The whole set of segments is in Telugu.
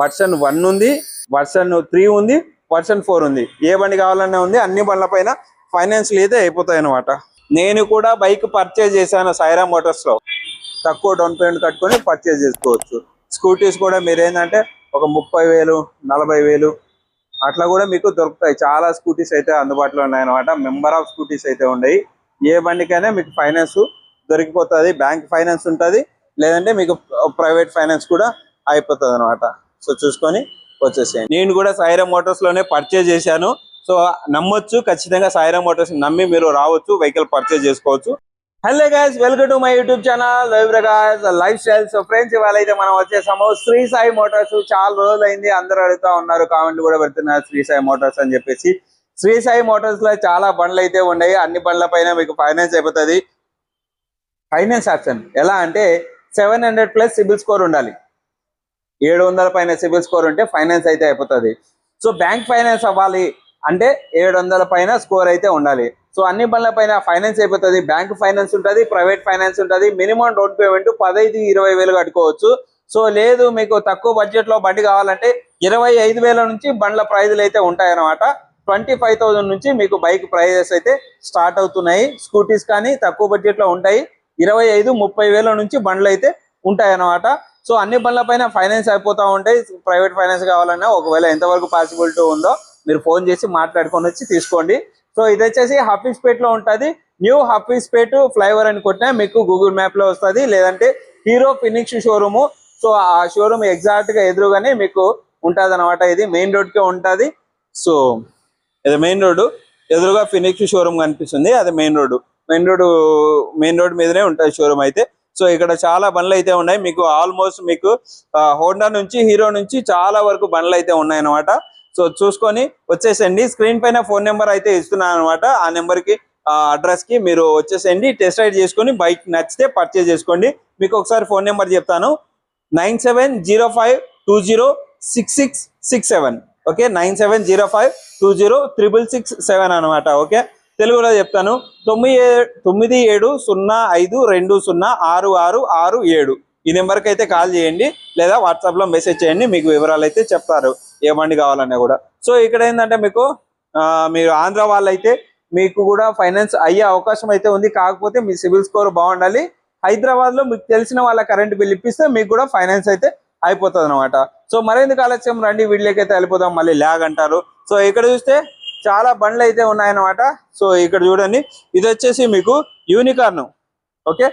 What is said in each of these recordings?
వర్షన్ వన్ ఉంది వర్షన్ త్రీ ఉంది వర్షన్ ఫోర్ ఉంది. ఏ బండి కావాలన్నా ఉంది అన్ని బండ్ల పైన ఫైనాన్స్ అయితే అయిపోతాయి అనమాట నేను కూడా బైక్ పర్చేజ్ చేశాను సైరా మోటార్స్లో. తక్కువ డౌన్ పేమెంట్ కట్టుకొని పర్చేజ్ చేసుకోవచ్చు. స్కూటీస్ కూడా మీరు ఏంటంటే ఒక ముప్పై వేలు నలభై వేలు అట్లా కూడా మీకు దొరుకుతాయి. చాలా స్కూటీస్ అయితే అందుబాటులో ఉన్నాయన్నమాట. మెంబర్ ఆఫ్ స్కూటీస్ అయితే ఉన్నాయి ఏ బండికైనా మీకు ఫైనాన్స్ దొరికిపోతుంది బ్యాంక్ ఫైనాన్స్ ఉంటుంది లేదంటే మీకు ప్రైవేట్ ఫైనాన్స్ కూడా అయిపోతుంది అనమాట సో చూసుకొని వచ్చేసేయండి. నేను కూడా సాయిరా మోటార్స్లోనే పర్చేజ్ చేశాను. సో నమ్మొచ్చు ఖచ్చితంగా సాయిరా మోటార్స్ నమ్మి మీరు రావచ్చు వెహికల్ పర్చేజ్ చేసుకోవచ్చు. Hello guys welcome to my YouTube channel Raviprakash lifestyle so friends ఇవాళ అయితే మనం వచ్చేసాము. శ్రీ సాయి మోటార్స్ చాలా రోజులు అయింది అందరూ అడుగుతా ఉన్నారు కామెంట్లు కూడా పెడుతున్నారు శ్రీ సాయి మోటార్స్ అని చెప్పేసి. శ్రీ సాయి మోటార్స్లో చాలా బండ్లు అయితే ఉన్నాయి. అన్ని బండ్ల పైన మీకు ఫైనాన్స్ అయిపోతుంది. ఫైనాన్స్ ఆప్షన్ ఎలా అంటే seven hundred plus CIBIL score ఉండాలి. ఏడు వందల పైన సిబిల్ స్కోర్ ఉంటే ఫైనాన్స్ అయితే అయిపోతుంది. సో బ్యాంక్ ఫైనాన్స్ అవ్వాలి అంటే ఏడు వందల పైన స్కోర్ అయితే ఉండాలి. సో అన్ని బండ్ల పైన ఫైనాన్స్ అయిపోతుంది. బ్యాంక్ ఫైనాన్స్ ఉంటుంది ప్రైవేట్ ఫైనాన్స్ ఉంటుంది. మినిమం డౌన్ పేమెంట్ పదహైదు ఇరవై వేలు కట్టుకోవచ్చు. సో లేదు మీకు తక్కువ బడ్జెట్లో బండి కావాలంటే ఇరవై ఐదు వేల నుంచి బండ్ల ప్రైజులు అయితే ఉంటాయన్నమాట. ట్వంటీ ఫైవ్ థౌసండ్ నుంచి మీకు బైక్ ప్రైజెస్ అయితే స్టార్ట్ అవుతున్నాయి. స్కూటీస్ కానీ తక్కువ బడ్జెట్లో ఉంటాయి. ఇరవై ఐదు ముప్పై వేల నుంచి బండ్లు అయితే ఉంటాయి అన్నమాట సో అన్ని పనుల పైన ఫైనాన్స్ అయిపోతా ఉంటాయి. ప్రైవేట్ ఫైనాన్స్ కావాలన్నా ఒకవేళ ఎంతవరకు పాసిబిలిటీ ఉందో మీరు ఫోన్ చేసి మాట్లాడుకొని వచ్చి తీసుకోండి. సో ఇది వచ్చేసి హఫీస్పేట్లో ఉంటుంది. న్యూ హఫీస్పేట్ ఫ్లైఓవర్ అని కొట్టినా మీకు గూగుల్ మ్యాప్లో వస్తుంది. లేదంటే హీరో ఫినిక్స్ షోరూమ్. సో ఆ షోరూమ్ ఎగ్జాక్ట్గా ఎదురుగానే మీకు ఉంటుంది అనమాట ఇది మెయిన్ రోడ్ కే ఉంటది. సో ఇది మెయిన్ రోడ్. ఎదురుగా ఫినిక్స్ షోరూమ్ కనిపిస్తుంది. అది main road. Main road main road మీదనే ఉంటుంది షోరూమ్ అయితే. సో ఇక్కడ చాలా బండ్లు అయితే ఉన్నాయి. మీకు ఆల్మోస్ట్ మీకు హోండా నుంచి హీరో నుంచి చాలా వరకు బండ్లు అయితే ఉన్నాయి అనమాట సో చూసుకొని వచ్చేసండి స్క్రీన్ పైన ఫోన్ నెంబర్ అయితే ఇస్తున్నాను అనమాట ఆ నెంబర్కి అడ్రస్కి మీరు వచ్చేసేయండి. టెస్ట్ రైడ్ చేసుకొని బైక్ నచ్చితే పర్చేజ్ చేసుకోండి. మీకు ఒకసారి ఫోన్ నెంబర్ చెప్తాను. Nine seven zero five two zero six six six seven. Okay? Nine seven zero five two zero triple six seven అనమాట ఓకే? తెలుగులో చెప్తాను. తొమ్మిది తొమ్మిది ఏడు సున్నా ఐదు రెండు సున్నా ఆరు ఆరు ఆరు ఏడు. ఈ నెంబర్కి అయితే కాల్ చేయండి. లేదా వాట్సాప్లో మెసేజ్ చేయండి. మీకు వివరాలు అయితే చెప్తారు. ఏ బండి కావాలన్నా కూడా. సో ఇక్కడ ఏంటంటే మీకు మీరు ఆంధ్ర వాళ్ళైతే మీకు కూడా ఫైనాన్స్ అయ్యే అవకాశం అయితే ఉంది. కాకపోతే మీ సివిల్ స్కోర్ బాగుండాలి. హైదరాబాద్లో మీకు తెలిసిన వాళ్ళ కరెంట్ బిల్ ఇప్పిస్తే మీకు కూడా ఫైనాన్స్ అయితే అయిపోతుంది అనమాట సో మరెందుకు ఆలస్యం? రండి వీడియోకి అయితే వెళ్ళిపోదాం. మళ్ళీ ల్యాగ్ అంటారు. సో ఇక్కడ చూస్తే చాలా బండ్లు అయితే ఉన్నాయన్నమాట. సో ఇక్కడ చూడండి. ఇది వచ్చేసి మీకు యూనికార్న్ ఓకే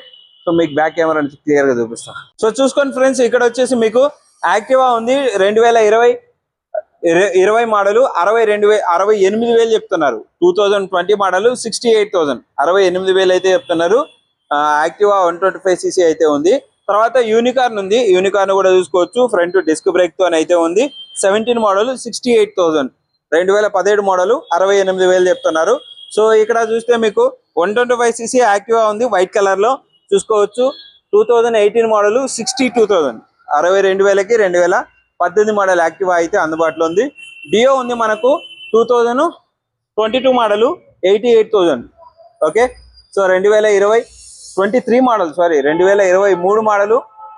సో మీకు బ్యాక్ కెమెరా నుంచి క్లియర్గా చూపిస్తా. సో చూసుకోండి ఫ్రెండ్స్ ఇక్కడ వచ్చేసి మీకు యాక్టివా ఉంది. రెండు వేల ఇరవై ఇరవై మోడలు అరవై రెండు వే అరవై ఎనిమిది వేలు చెప్తున్నారు. Two thousand twenty model sixty eight thousand అరవై ఎనిమిది వేలు అయితే చెప్తున్నారు. ఆ, Activa one twenty five CC అయితే ఉంది. తర్వాత యూనికార్న్ ఉంది. యూనికార్న్ కూడా చూసుకోవచ్చు. ఫ్రంట్ డిస్క్ బ్రేక్తో అయితే ఉంది. Seventeen model sixty eight thousand రెండు వేల పదిహేడు మోడల్ అరవై ఎనిమిది వేలు చెప్తున్నారు. సో ఇక్కడ చూస్తే మీకు one twenty five CC Activa ఉంది వైట్ కలర్లో చూసుకోవచ్చు. Two thousand eighteen model sixty two thousand అరవై రెండు వేలకి రెండు వేల పద్దెనిమిది మోడల్ యాక్టివా అయితే అందుబాటులో ఉంది. డియో ఉంది మనకు two thousand twenty two model eighty eight thousand. Okay? So రెండు వేల ఇరవై ట్వంటీ త్రీ మోడల్ సారీ రెండు వేల ఇరవై మూడు మోడల్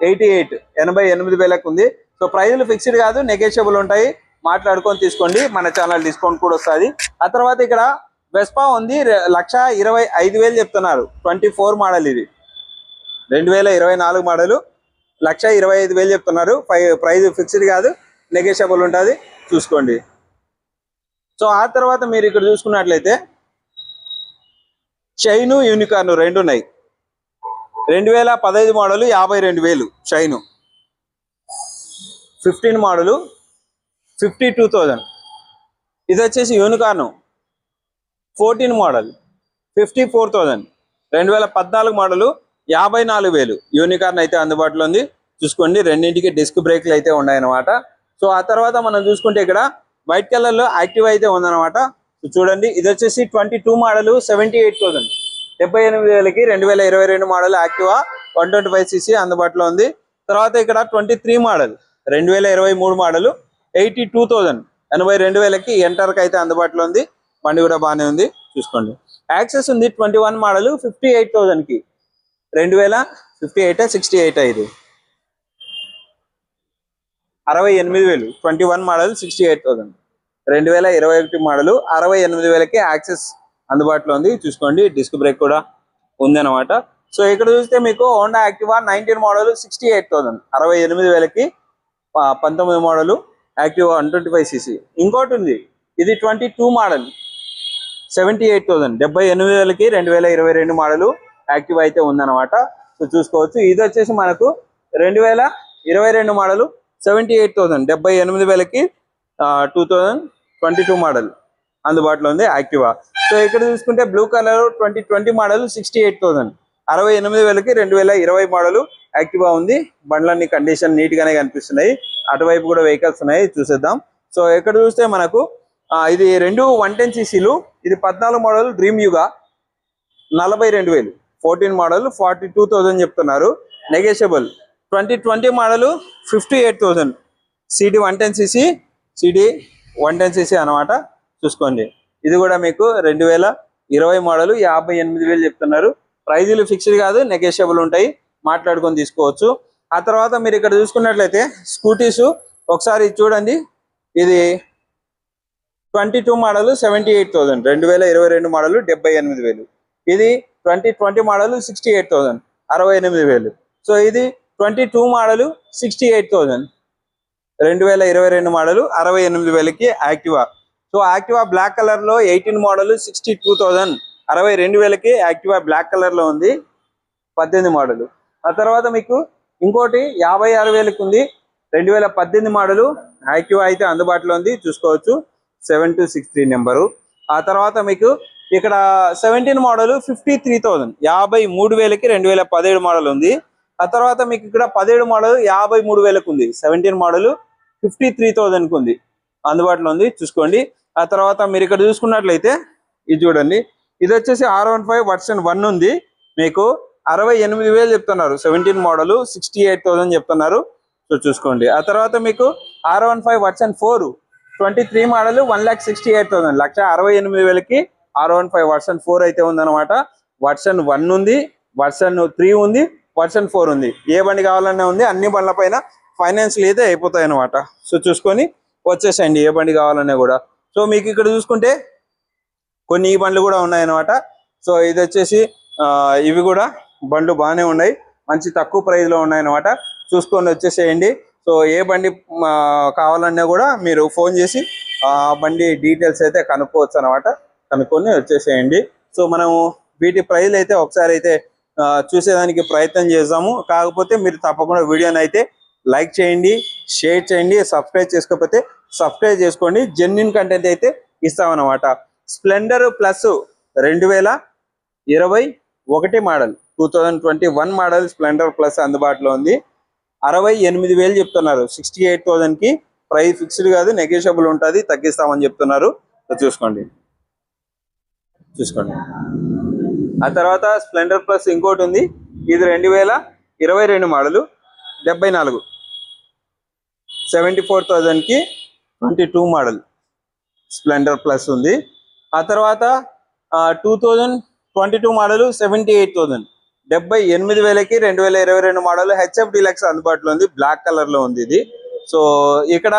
ఎయిటీ ఎయిట్ ఎనభై ఎనిమిది వేలకు ఉంది. సో ప్రైజులు ఫిక్స్డ్ కాదు నెగోషియబుల్ ఉంటాయి. మాట్లాడుకొని తీసుకోండి. మన ఛానల్ డిస్కౌంట్ కూడా వస్తుంది. ఆ తర్వాత ఇక్కడ వెస్పా ఉంది. లక్ష ఇరవై ఐదు వేలు చెప్తున్నారు. ట్వంటీ ఫోర్ మోడల్ ఇది. రెండు వేల ఇరవై నాలుగు మోడలు లక్ష ఇరవై ఐదు వేలు చెప్తున్నారు. ప్రైజ్ ఫిక్స్డ్ కాదు. నెగోషియబుల్ ఉంటుంది. చూసుకోండి. సో ఆ తర్వాత మీరు ఇక్కడ చూసుకున్నట్లయితే షైను యూనికార్న్ రెండు ఉన్నాయి. రెండు వేల పదహైదు మోడలు యాభై రెండు వేలు Shine fifteen model fifty two thousand. ఇది వచ్చేసి Unicorn. Fourteen model. Fifty four thousand. రెండు వేల పద్నాలుగు మోడలు యాభై నాలుగు వేలు. యూనికార్న్ అయితే అందుబాటులో ఉంది. చూసుకోండి రెండింటికి డిస్క్ బ్రేక్లు అయితే ఉన్నాయన్నమాట. సో ఆ తర్వాత మనం చూసుకుంటే ఇక్కడ వైట్ కలర్లో యాక్టివ్ అయితే ఉందన్నమాట. సో చూడండి ఇది వచ్చేసి twenty two model seventy eight thousand డెబ్బై ఎనిమిది వేలకి రెండు వేల ఇరవై రెండు model Activa one twenty five CC అందుబాటులో ఉంది. తర్వాత ఇక్కడ ట్వంటీ త్రీ మోడల్ రెండు వేల ఇరవై మూడు మోడల్ ఎయిటీ టూ థౌసండ్ ఎనభై రెండు వేలకి ఎంటర్కి అయితే అందుబాటులో ఉంది. బండి కూడా బాగానే ఉంది. చూసుకోండి. యాక్సెస్ ఉంది twenty one model fifty eight థౌసండ్కి రెండు వేల ఫిఫ్టీ ఎయిట్ సిక్స్టీ ఎయిట్ ఇది అరవై ఎనిమిది వేలు. Twenty one model sixty eight thousand రెండు వేల ఇరవై ఒకటి మోడల్ అరవై ఎనిమిది వేలకి యాక్సెస్ అందుబాటులో ఉంది. చూసుకోండి డిస్క్ బ్రేక్ కూడా ఉందన్నమాట. సో ఇక్కడ చూస్తే మీకు Honda Activa nineteen model sixty eight thousand అరవై ఎనిమిది వేలకి పంతొమ్మిది model. Activa one twenty five CC. ఇంకోటి ఉంది. ఇది twenty two model. Seventy eight thousand. డెబ్బై ఎనిమిది వేలకి రెండు వేల ఇరవై రెండు మోడల్ యాక్టివ్ అయితే ఉందన్నమాట. సో చూసుకోవచ్చు. ఇది వచ్చేసి మనకు రెండు వేల ఇరవై రెండు మోడల్. Seventy eight thousand. డెబ్బై ఎనిమిది వేలకి two thousand twenty two model అందుబాటులో ఉంది యాక్టివా. సో ఇక్కడ చూసుకుంటే blue colour twenty twenty model sixty eight thousand. అరవై ఎనిమిది వేలకి రెండు వేల ఇరవై మోడల్ యాక్టివా ఉంది. బండ్లన్నీ కండిషన్ నీట్ గానే కనిపిస్తున్నాయి. అటువైపు కూడా వెహికల్స్ ఉన్నాయి చూసేద్దాం. సో ఇక్కడ చూస్తే మనకు ఇది రెండు వన్ టెన్ సీసీలు ఇది పద్నాలుగు మోడల్ డ్రీమ్ యుగా నలభై రెండు వేలు. Fourteen model forty two thousand చెప్తున్నారు. Negotiable. Twenty twenty model fifty eight thousand. CD one ten CC CD one ten CC అనమాట చూసుకోండి. ఇది కూడా మీకు రెండు వేల ఇరవై మోడల్ యాభై ఎనిమిది వేలు చెప్తున్నారు. ప్రైజులు ఫిక్స్డ్ కాదు నెగేషియబుల్ ఉంటాయి. మాట్లాడుకొని తీసుకోవచ్చు. ఆ తర్వాత మీరు ఇక్కడ చూసుకున్నట్లయితే స్కూటీస్ ఒకసారి చూడండి. ఇది twenty two model seventy eight thousand. రెండు వేల ఇరవై రెండు మోడల్ డెబ్బై ఎనిమిది వేలు. ఇది twenty twenty model sixty eight thousand. అరవై ఎనిమిది వేలు. సో ఇది twenty two model sixty eight thousand. రెండు వేల ఇరవై రెండు మోడల్ అరవై ఎనిమిది వేలకి యాక్టివా. సో యాక్టివా బ్లాక్ కలర్లో eighteen model sixty two thousand. అరవై రెండు వేలకి యాక్టివా బ్లాక్ కలర్లో ఉంది పద్దెనిమిది మోడల్. ఆ తర్వాత మీకు ఇంకోటి యాభై ఆరు వేలకు ఉంది రెండు వేల పద్దెనిమిది మోడల్ యాక్టివా అయితే అందుబాటులో ఉంది. చూసుకోవచ్చు. Seven two six three number. ఆ తర్వాత మీకు ఇక్కడ seventeen model fifty three thousand యాభై మూడు వేలకి రెండు వేల పదిహేడు మోడల్ ఉంది. ఆ తర్వాత మీకు ఇక్కడ పదిహేడు మోడల్ యాభై మూడు వేలకు ఉంది సెవెంటీన్ మోడల్ ఫిఫ్టీ త్రీ థౌజండ్కి ఉంది అందుబాటులో ఉంది. చూసుకోండి. ఆ తర్వాత మీరు ఇక్కడ చూసుకున్నట్లయితే ఇది చూడండి. ఇది వచ్చేసి R one five version one ఉంది. మీకు అరవై ఎనిమిది వేలు చెప్తున్నారు. Seventeen model sixty eight thousand చెప్తున్నారు. సో చూసుకోండి. ఆ తర్వాత మీకు R one five version four twenty three model one lakh sixty eight thousand. లక్ష అరవై ఎనిమిది వేలకి R one five version four అయితే ఉందన్నమాట. వర్షన్ వన్ ఉంది వర్షన్ త్రీ ఉంది వర్షన్ ఫోర్ ఉంది. ఏ బండి కావాలన్నా ఉంది అన్ని బండ్ల పైన ఫైనాన్షియల్ అయితే అయిపోతాయి అనమాట సో చూసుకొని వచ్చేసేయండి ఏ బండి కావాలన్నా కూడా. సో మీకు ఇక్కడ చూసుకుంటే కొన్ని ఈ బండ్లు కూడా ఉన్నాయి అనమాట సో ఇది వచ్చేసి ఇవి కూడా బండ్లు బాగానే ఉన్నాయి. మంచి తక్కువ ప్రైజ్లో ఉన్నాయన్నమాట. ఉన్నాయి చూసుకొని వచ్చేసేయండి. సో ఏ బండి కావాలన్నా కూడా మీరు ఫోన్ చేసి ఆ బండి డీటెయిల్స్ అయితే కనుక్కోవచ్చు అనమాట కనుక్కొని వచ్చేసేయండి. సో మనము వీటి ప్రైజ్లు అయితే ఒకసారి అయితే చూసేదానికి ప్రయత్నం చేద్దాము. కాకపోతే మీరు తప్పకుండా వీడియోని అయితే లైక్ చేయండి షేర్ చేయండి సబ్స్క్రైబ్ చేసుకోకపోతే సబ్స్క్రైబ్ చేసుకోండి. జెన్యున్ కంటెంట్ అయితే ఇస్తామన్నమాట. స్ప్లెండర్ ప్లస్ రెండు వేల ఇరవై ఒకటి model two thousand twenty one model Splendor plus అందుబాటులో ఉంది. అరవై ఎనిమిది వేలు చెప్తున్నారు. సిక్స్టీ ఎయిట్ థౌసండ్కి ప్రైస్ ఫిక్స్డ్ కాదు నెగోషియబుల్ ఉంటుంది తగ్గిస్తామని చెప్తున్నారు. చూసుకోండి. చూసుకోండి. ఆ తర్వాత స్ప్లెండర్ ప్లస్ ఇంకోటి ఉంది. ఇది రెండు వేల ఇరవై రెండు మోడలు. డెబ్బై నాలుగు. సెవెంటీ ఫోర్ థౌజండ్కి twenty two model Splendor plus ఉంది. ఆ తర్వాత two thousand twenty two model seventy eight thousand డెబ్బై ఎనిమిది వేలకి రెండు వేల ఇరవై రెండు మోడల్ హెచ్ఎఫ్ డిలక్స్ అందుబాటులో ఉంది బ్లాక్ కలర్లో ఉంది ఇది. సో ఇక్కడ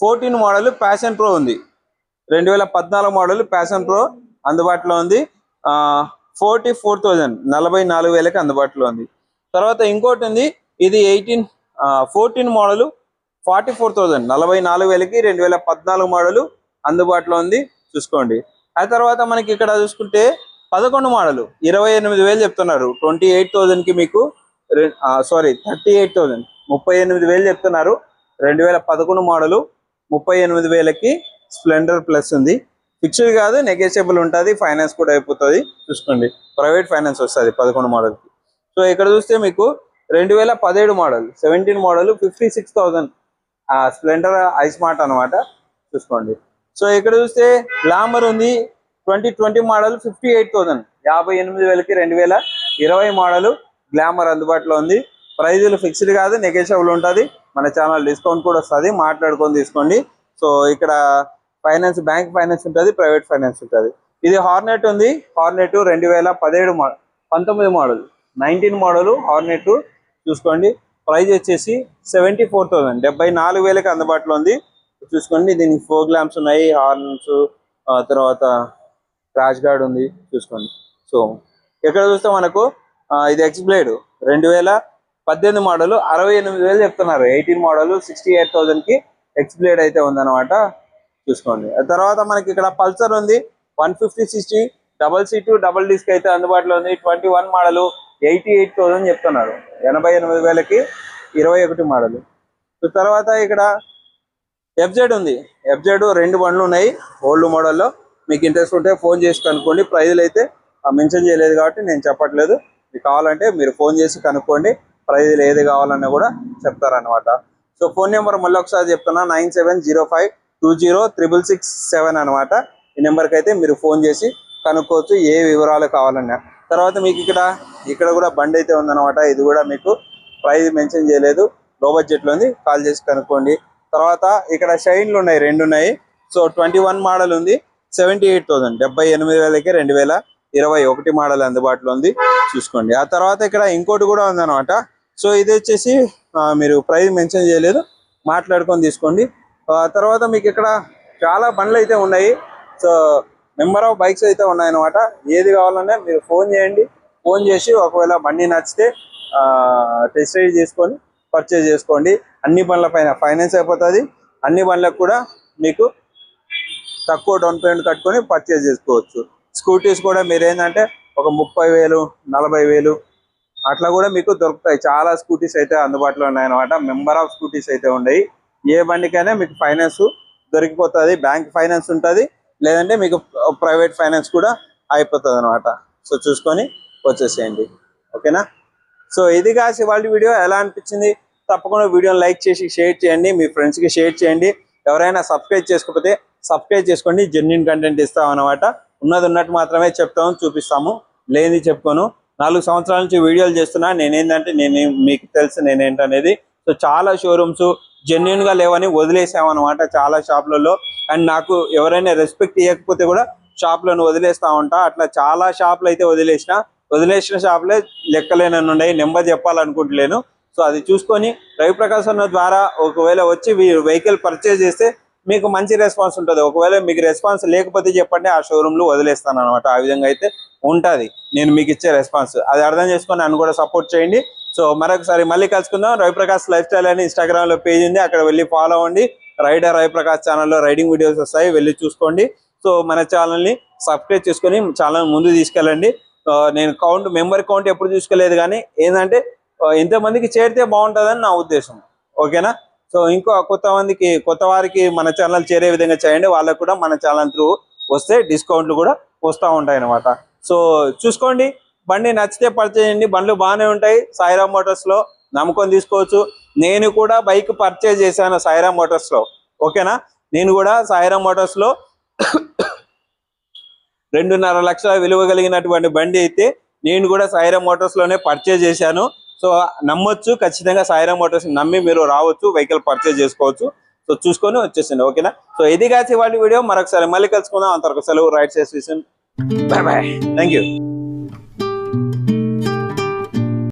ఫోర్టీన్ మోడల్ ప్యాషన్ ప్రో ఉంది. రెండు వేల పద్నాలుగు మోడల్ ప్యాషన్ ప్రో అందుబాటులో ఉంది. ఫోర్టీ ఫోర్ థౌజండ్ నలభై నాలుగు వేలకి అందుబాటులో ఉంది. తర్వాత ఇంకోటి ఉంది ఇది eighteen fourteen model forty four thousand నలభై నాలుగు వేలకి రెండు వేల పద్నాలుగు మోడల్ అందుబాటులో ఉంది. చూసుకోండి. ఆ తర్వాత మనకి ఇక్కడ చూసుకుంటే పదకొండు మోడల్. ఇరవై ఎనిమిది వేలు చెప్తున్నారు. ట్వంటీ ఎయిట్ థౌజండ్కి మీకు సారీ థర్టీ ఎయిట్ థౌజండ్. ముప్పై ఎనిమిది వేలు చెప్తున్నారు. రెండు వేల పదకొండు మోడలు. ముప్పై ఎనిమిది వేలకి స్ప్లెండర్ ప్లస్ ఉంది. ఫిక్స్డ్ కాదు నెగోషియబుల్ ఉంటుంది ఫైనాన్స్ కూడా అయిపోతుంది. చూసుకోండి. ప్రైవేట్ ఫైనాన్స్ వస్తుంది పదకొండు మోడల్కి. సో ఇక్కడ చూస్తే మీకు రెండు వేల పదిహేడు model seventeen model fifty six thousand Splendor iSmart అనమాట చూసుకోండి. సో ఇక్కడ చూస్తే గ్లామర్ ఉంది. Twenty twenty model fifty eight thousand. యాభై ఎనిమిది వేలకి రెండు వేల ఇరవై మోడల్ గ్లామర్ అందుబాటులో ఉంది. ప్రైజులు ఫిక్స్డ్ కాదు నెగోషియబుల్ ఉంటుంది. మన ఛానల్ డిస్కౌంట్ కూడా వస్తుంది. మాట్లాడుకొని తీసుకోండి. సో ఇక్కడ ఫైనాన్స్ బ్యాంక్ ఫైనాన్స్ ఉంటుంది ప్రైవేట్ ఫైనాన్స్ ఉంటుంది. ఇది హార్నెట్ ఉంది. హార్నెట్ రెండు వేల పదిహేడు మోడల్ పంతొమ్మిది మోడల్. నైన్టీన్ మోడల్ హార్నెట్ చూసుకోండి. ప్రైజ్ వచ్చేసి సెవెంటీ ఫోర్ థౌసండ్. డెబ్బై నాలుగు వేలకి అందుబాటులో ఉంది. చూసుకోండి దీనికి ఫోర్ గ్లామ్స్ ఉన్నాయి. హార్న్స్ తర్వాత క్రాష్ గార్డ్ ఉంది చూసుకోండి. సో ఎక్కడ చూస్తే మనకు ఇది ఎక్స్బ్లేడ్ రెండు వేల పద్దెనిమిది మోడల్ అరవై ఎనిమిది వేలు చెప్తున్నారు. ఎయిటీన్ మోడల్ సిక్స్టీ ఎయిట్ థౌసండ్కి ఎక్స్బ్లేడ్ అయితే ఉందన్నమాట. చూసుకోండి. తర్వాత మనకి ఇక్కడ పల్సర్ ఉంది one fifty sixty double seat double disc అయితే అందుబాటులో ఉంది. Twenty one model eighty eight thousand చెప్తున్నారు. ఎనభై ఎనిమిది వేలకి ఇరవై ఒకటి మోడల్. తర్వాత ఇక్కడ ఎఫ్జెడ్ ఉంది. ఎఫ్జెడ్ రెండు బండ్లు ఉన్నాయి ఓల్డ్ మోడల్లో. మీకు ఇంట్రెస్ట్ ఉంటే ఫోన్ చేసి కనుక్కోండి. ప్రైజ్లు అయితే మెన్షన్ చేయలేదు కాబట్టి నేను చెప్పట్లేదు. మీకు కావాలంటే మీరు ఫోన్ చేసి కనుక్కోండి. ప్రైజ్లు ఏది కావాలన్నా కూడా చెప్తారనమాట సో ఫోన్ నెంబర్ మళ్ళీ ఒకసారి చెప్తున్నా. Nine seven zero five two zero triple six seven అనమాట ఈ నెంబర్కి అయితే మీరు ఫోన్ చేసి కనుక్కోవచ్చు ఏ వివరాలు కావాలన్నా. తర్వాత మీకు ఇక్కడ ఇక్కడ కూడా బండి అయితే ఉందన్నమాట. ఇది కూడా మీకు ప్రైజ్ మెన్షన్ చేయలేదు. లో బడ్జెట్లో ఉంది. కాల్ చేసి కనుక్కోండి. తర్వాత ఇక్కడ షైన్లు ఉన్నాయి. రెండు ఉన్నాయి. సో ట్వంటీ వన్ మోడల్ ఉంది. సెవెంటీ ఎయిట్ థౌసండ్ డెబ్బై ఎనిమిది వేలకి రెండు వేల ఇరవై ఒకటి మోడల్ అందుబాటులో ఉంది. చూసుకోండి. ఆ తర్వాత ఇక్కడ ఇంకోటి కూడా ఉందన్నమాట. సో ఇది వచ్చేసి మీరు ప్రైస్ మెన్షన్ చేయలేదు. మాట్లాడుకొని తీసుకోండి. ఆ తర్వాత మీకు ఇక్కడ చాలా బండ్లు అయితే ఉన్నాయి. సో నెంబర్ ఆఫ్ బైక్స్ అయితే ఉన్నాయన్నమాట. ఏది కావాలన్నా మీరు ఫోన్ చేయండి. ఫోన్ చేసి ఒకవేళ బండి నచ్చితే టెస్ట్ రైడ్ చేసుకొని పర్చేజ్ చేసుకోండి. అన్ని బండ్ల పైన ఫైనాన్స్ అయిపోతుంది. అన్ని బండ్లకు కూడా మీకు తక్కువ డౌన్ పేమెంట్ కట్టుకొని పర్చేజ్ చేసుకోవచ్చు. స్కూటీస్ కూడా మీరు ఏంటంటే ఒక ముప్పై వేలు నలభై వేలు అట్లా కూడా మీకు దొరుకుతాయి. చాలా స్కూటీస్ అయితే అందుబాటులో ఉన్నాయన్నమాట. మెంబర్ ఆఫ్ స్కూటీస్ అయితే ఉన్నాయి ఏ బండికైనా మీకు ఫైనాన్స్ దొరికిపోతుంది. బ్యాంక్ ఫైనాన్స్ ఉంటుంది. లేదంటే మీకు ప్రైవేట్ ఫైనాన్స్ కూడా అయిపోతుంది అనమాట సో చూసుకొని వచ్చేసేయండి. ఓకేనా? సో ఇది కాసి వాళ్ళ వీడియో. ఎలా అనిపించింది? తప్పకుండా వీడియోని లైక్ చేసి షేర్ చేయండి. మీ ఫ్రెండ్స్కి షేర్ చేయండి. ఎవరైనా సబ్స్క్రైబ్ చేసుకోకపోతే సబ్స్క్రైబ్ చేసుకోండి జెన్యున్ కంటెంట్ ఇస్తాం అనమాట ఉన్నది ఉన్నట్టు మాత్రమే చెప్తాము చూపిస్తాము. లేనిది చెప్పుకోను. నాలుగు సంవత్సరాల నుంచి వీడియోలు చేస్తున్నా. నేనేంటంటే నేను మీకు తెలుసు నేనేంటనేది. సో చాలా షోరూమ్స్ జెన్యున్గా లేవని వదిలేసామన్నమాట చాలా షాపులలో. అండ్ నాకు ఎవరైనా రెస్పెక్ట్ ఇవ్వకపోతే కూడా షాపులను వదిలేస్తా ఉంటా. అట్లా చాలా షాపులు అయితే వదిలేసిన. వదిలేసిన షాపులే లెక్కలేనని ఉన్నాయి నెంబర్ చెప్పాలనుకుంటలేను. సో అది చూసుకొని రవిప్రకాశ్ అన్న ద్వారా ఒకవేళ వచ్చి వెహికల్ పర్చేజ్ చేస్తే మీకు మంచి రెస్పాన్స్ ఉంటుంది. ఒకవేళ మీకు రెస్పాన్స్ లేకపోతే చెప్పండి ఆ షోరూమ్లో వదిలేస్తాను అనమాట ఆ విధంగా అయితే ఉంటుంది. నేను మీకు ఇచ్చే రెస్పాన్స్ అది అర్థం చేసుకొని నన్ను కూడా సపోర్ట్ చేయండి. సో మరొకసారి మళ్ళీ కలుసుకుందాం. రవిప్రకాష్ లైఫ్ స్టైల్ అని ఇన్స్టాగ్రామ్లో పేజ్ ఉంది. అక్కడ వెళ్ళి ఫాలో అవ్వండి. రైడర్ రవిప్రకాష్ ఛానల్లో రైడింగ్ వీడియోస్ వస్తాయి. వెళ్ళి చూసుకోండి. సో మన ఛానల్ని సబ్స్క్రైబ్ చేసుకొని ఛానల్ ముందు తీసుకెళ్ళండి. నేను కౌంట్ మెంబర్ కౌంట్ ఎప్పుడు చూసుకోలేదు కానీ ఏంటంటే ఎంతమందికి చేరితే బాగుంటుందని నా ఉద్దేశం. ఓకేనా? సో ఇంకో కొత్త మందికి కొత్త వారికి మన ఛానల్ చేరే విధంగా చేయండి. వాళ్ళకు కూడా మన ఛానల్ త్రూ వస్తే డిస్కౌంట్లు కూడా వస్తూ ఉంటాయి అనమాట సో చూసుకోండి. బండి నచ్చితే పర్చేయండి బండ్లు బాగానే ఉంటాయి. సాయిరామ్ మోటార్స్లో నమ్మకం తీసుకోవచ్చు. నేను కూడా బైక్ పర్చేజ్ చేశాను సాయిరామ్ మోటార్స్లో ఓకేనా? నేను కూడా సాయిరామ్ మోటార్స్లో రెండున్నర లక్షల విలువ కలిగినటువంటి బండి అయితే నేను కూడా సాయిరామ్ మోటార్స్లోనే పర్చేజ్ చేశాను. సో నమ్మొచ్చు ఖచ్చితంగా సాయిరామ్ మోటార్స్ నమ్మి మీరు రావచ్చు వెహికల్ పర్చేజ్ చేసుకోవచ్చు. సో చూసుకొని వచ్చేసింది ఓకేనా? సో ఇది కాసి వాళ్ళ వీడియో. మరొకసారి మళ్ళీ కలుసుకుందాం. అంతవరకు సెలవు రైట్ చేసి బాయ్ బాయ్ థ్యాంక్ యూ